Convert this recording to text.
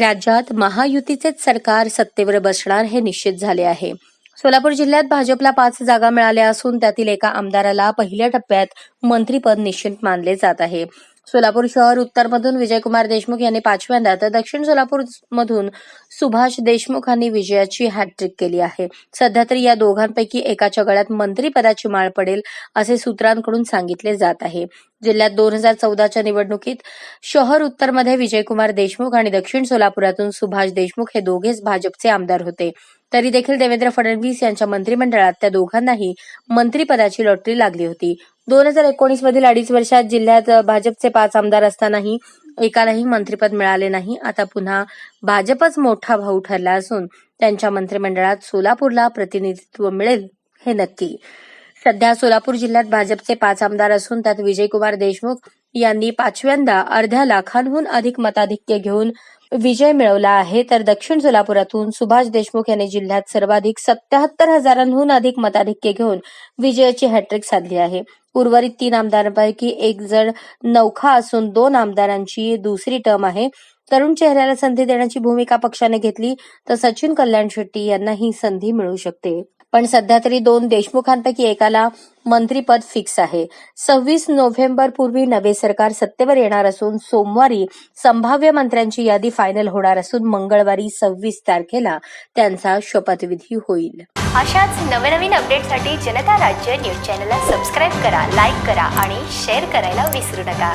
राज्यात महायुतीचेच सरकार सत्तेवर बसणार हे निश्चित झाले आहे. सोलापूर जिल्ह्यात भाजपला पाच जागा मिळाल्या असून त्यातील एका आमदाराला पहिल्या टप्प्यात मंत्रीपद निश्चित मानले जात आहे. सोलापूर शहर उत्तरमधून विजयकुमार देशमुख यांनी पाचव्यांदा तर दक्षिण सोलापूर मधून सुभाष देशमुख यांनी विजयाची हॅट्रिक केली आहे. सध्या तरी या दोघांपैकी एकाच्या गळ्यात मंत्रीपदाची माळ पडेल असे सूत्रांकडून सांगितले जात आहे. जिल्ह्यात दोन हजार चौदाच्या निवडणुकीत शहर उत्तरमध्ये विजयकुमार देशमुख आणि दक्षिण सोलापुरातून सुभाष देशमुख हे दोघेच भाजपचे आमदार होते. तरी देखील देवेंद्र फडणवीस यांच्या मंत्रिमंडळात त्या दोघांनाही मंत्रिपदाची लॉटरी लागली होती. दोन हजार एकोणीस मधील अडीच वर्षात जिल्ह्यात भाजपचे पाच आमदार असतानाही एकालाही मंत्रिपद मिळाले नाही. आता पुन्हा भाजपच मोठा भाऊ ठरला असून त्यांच्या मंत्रिमंडळात सोलापूरला प्रतिनिधित्व मिळेल हे नक्की. सध्या सोलापूर जिल्ह्यात भाजपचे पाच आमदार असून त्यात विजयकुमार देशमुख यांनी पाचव्यांदा अर्ध्या लाखांहून अधिक मताधिक्य घेऊन विजय मिळवला आहे. तर दक्षिण सोलापुरातून सुभाष देशमुख यांनी जिल्ह्यात सर्वाधिक सत्याहत्तर हजारांहून अधिक मताधिक्य घेऊन विजयाची हॅट्रिक साधली आहे. उर्वरित तीन आमदारांपैकी एक जण नौखा असून दोन आमदारांची दुसरी टर्म आहे. तरुण चेहऱ्याला संधी देण्याची भूमिका पक्षाने घेतली तर सचिन कल्याण शेट्टी यांना ही संधी मिळू शकते. पण सध्या तरी दोन देशमुखांपैकी एकाला मंत्रीपद फिक्स आहे. सव्वीस नोव्हेंबर पूर्वी नवे सरकार सत्तेवर येणार असून सोमवारी संभाव्य मंत्र्यांची यादी फायनल होणार असून मंगळवारी सव्वीस तारखेला त्यांचा शपथविधी होईल. अशाच नवनवीन अपडेटसाठी जनता राज्य न्यूज चॅनलला सबस्क्राईब करा लाईक करा आणि शेअर करायला विसरू नका.